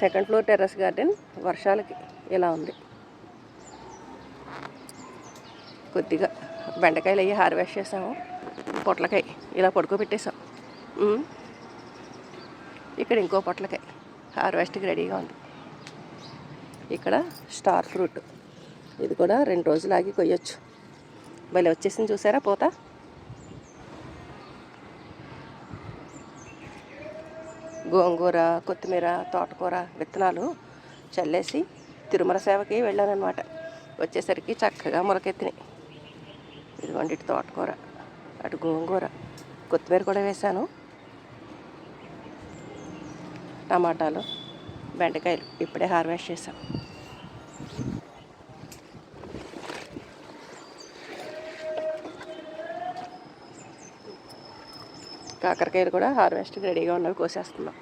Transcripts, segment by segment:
Second floor terrace garden వర్షాలకి ఇలా ఉంది. కొద్దిగా బెండకాయలు అయ్యి హార్వెస్ట్ చేసాము. పొట్లకాయ ఇలా పడుకోబెట్టేసాం. ఇక్కడ ఇంకో పొట్లకాయ హార్వెస్ట్కి రెడీగా ఉంది. ఇక్కడ స్టార్ ఫ్రూట్. ఇది కూడా రెండు రోజులు ఆగి కొయ్యొచ్చు. భలే వచ్చేసింది చూసారా? పోతా? గోంగూర కొత్తిమీర తోటకూర విత్తనాలు చల్లేసి తిరుమల సేవకి వెళ్ళానన్నమాట. వచ్చేసరికి చక్కగా మొలకెత్తినాయి. ఇదిగోండి ఇటు తోటకూర అటు గోంగూర. కొత్తిమీర కూడా వేశాను. టమాటాలు బెండకాయలు ఇప్పుడే హార్వెస్ట్ చేశాం. కాకరకాయలు కూడా హార్వెస్ట్కి రెడీగా ఉన్నవి కోసేస్తున్నాం.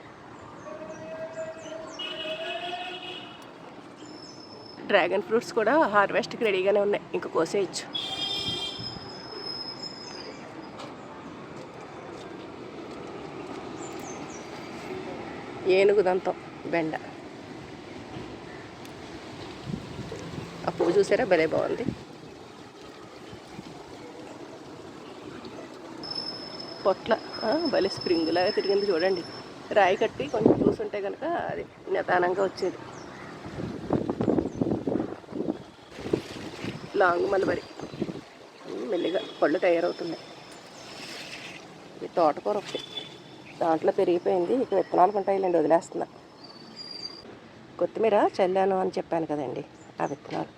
డ్రాగన్ ఫ్రూట్స్ కూడా హార్వెస్ట్కి రెడీగానే ఉన్నాయి ఇంకా కోసేయచ్చు. ఏనుగు దంతం బెండ. ఆ పువ్వు చూసారా? భలే బాగుంది. పొట్ల భలే స్ప్రింగ్ లాగా తిరిగింది చూడండి. రాయి కట్టి కొంచెం చూసుంటే కనుక అది నిదానంగా వచ్చేది. Long mulberry. మెల్లిగా పళ్ళు తయారవుతున్నాయి. ఈ తోటకూర ఒకటి. దాంట్లో పెరిగిపోయింది. ఇక విత్తనాలు ఉంటాయిలేండి వదిలేస్తున్నా. కొత్తిమీర చల్లాను అని చెప్పాను కదండి ఆ విత్తనాలు.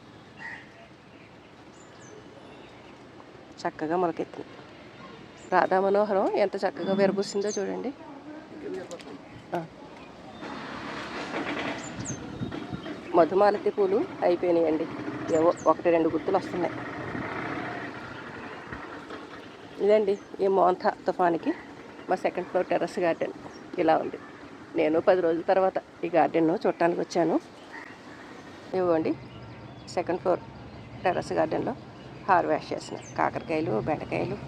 చక్కగా మొలకెత్తింది. రాధా మనోహరం ఎంత చక్కగా విరబూసిందో చూడండి. మధుమాలతి పూలు అయిపోయినాయండి. ఏవో ఒకటి రెండు గుర్తులు వస్తున్నాయి. ఇదండి ఈ మోంతా తుఫానికి మా సెకండ్ ఫ్లోర్ టెర్రస్ గార్డెన్. ఇలా ఉంది. నేను పది రోజుల తర్వాత ఈ గార్డెన్ను చూడటానికి వచ్చాను. ఇవ్వండి. సెకండ్ ఫ్లోర్ టెర్రస్ గార్డెన్లో హార్వెస్ట్ చేసిన కాకరకాయలు బెండకాయలు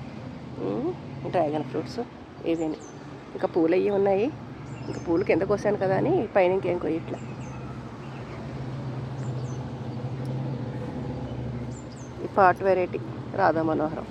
డ్రాగన్ ఫ్రూట్స్ ఇవేని ఇంకా పూలు అవి ఉన్నాయి. ఇంకా పూలు కింద కోసాను కదా అని పైన ఇంకేం కొయ్యట్లే. ఈ పాట్ వెరైటీ రాధా మనోహరం.